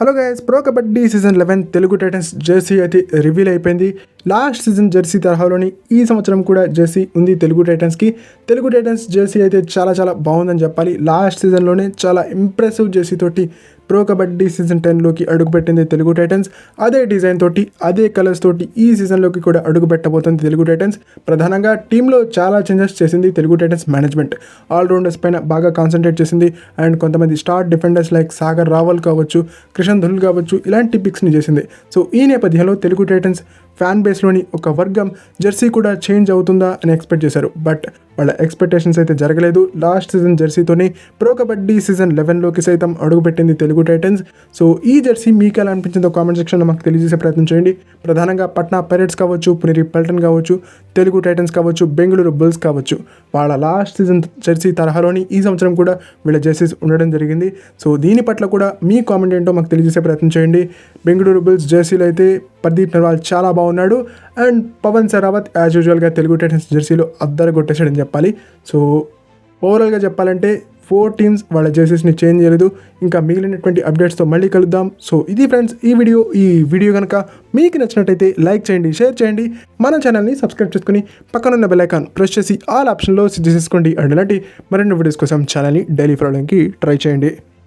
Hello guys pro kabaddi season eleven Telugu Titans jersey అయితే reveal అయిపోయింది. Last season jersey తరహాలోని ఈ సంవత్సరం కూడా జెర్సీ ఉంది తెలుగు టైటన్స్కి. తెలుగు టైటన్స్ జెర్సీ అయితే చాలా చాలా బాగుందని చెప్పాలి. లాస్ట్ సీజన్లోనే చాలా ఇంప్రెసివ్ జెర్సీ తోటి ప్రో కబడ్డీ సీజన్ టెన్లోకి అడుగుపెట్టింది తెలుగు టైటన్స్. అదే డిజైన్ తోటి అదే కలర్స్ తోటి ఈ సీజన్లోకి కూడా అడుగుపెట్టబోతుంది తెలుగు టైటన్స్. ప్రధానంగా టీంలో చాలా చేంజెస్ చేసింది తెలుగు టైటన్స్ మేనేజ్మెంట్. ఆల్రౌండర్స్ పైన బాగా కాన్సన్ట్రేట్ చేసింది. అండ్ కొంతమంది star defenders like Sagar Rawal కావచ్చు క్రిషన్ ధుల్ కావచ్చు ఇలాంటి పిక్స్ని చేసింది. సో ఈ నేపథ్యంలో తెలుగు టైటన్స్ ఫ్యాన్ బేస్లోని ఒక వర్గం జెర్సీ కూడా చేంజ్ అవుతుందా అని ఎక్స్పెక్ట్ చేశారు. బట్ వాళ్ళ ఎక్స్పెక్టేషన్స్ అయితే జరగలేదు. లాస్ట్ సీజన్ జెర్సీతోనే ప్రో కబడ్డీ సీజన్ లెవెన్లోకి సైతం అడుగుపెట్టింది తెలుగు టైటన్స్ సో ఈ జెర్సీ మీకు ఎలా అనిపించిందో కామెంట్ సెక్షన్లో మాకు తెలియజేసే ప్రయత్నం చేయండి. ప్రధానంగా పట్నా పైరెట్స్ కావచ్చు పునేరి పల్టన్ కావచ్చు తెలుగు టైటన్స్ కావచ్చు బెంగళూరు బుల్స్ కావచ్చు. వాళ్ళ లాస్ట్ సీజన్ జెర్సీ తరహాలోని ఈ సంవత్సరం కూడా వీళ్ళ జెర్సీస్ ఉండడం జరిగింది. సో దీని పట్ల కూడా మీ కామెంట్ ఏంటో మాకు తెలియజేసే ప్రయత్నం చేయండి. బెంగళూరు బుల్స్ జెర్సీలో అయితే ప్రదీప్ నర్వాల్ చాలా బాగున్నాడు. అండ్ పవన్ సరావత్ యాజ్ యూజువల్గా తెలుగు టైటన్స్ జెర్సీలో అద్దరు కొట్టేశాడని చెప్పాలి చెప్పాలి. సో ఓవరాల్గా చెప్పాలంటే ఫోర్ టీమ్స్ వాళ్ళ జెర్సీస్ని చేంజ్ చేయలేదు. ఇంకా మిగిలినటువంటి అప్డేట్స్తో మళ్ళీ కలుద్దాం. సో ఇది ఫ్రెండ్స్ ఈ వీడియో ఈ వీడియో కనుక మీకు నచ్చినట్టయితే లైక్ చేయండి షేర్ చేయండి. మన ఛానల్ని సబ్స్క్రైబ్ చేసుకుని పక్కనున్న బెల్ ప్రెస్ చేసి ఆల్ ఆప్షన్లో సిద్ధ చేసుకోండి. అండ్ ఇలాంటి మరిన్ని వీడియోస్ కోసం ఛానల్ని డైలీ ఫాలోయింగ్కి ట్రై చేయండి.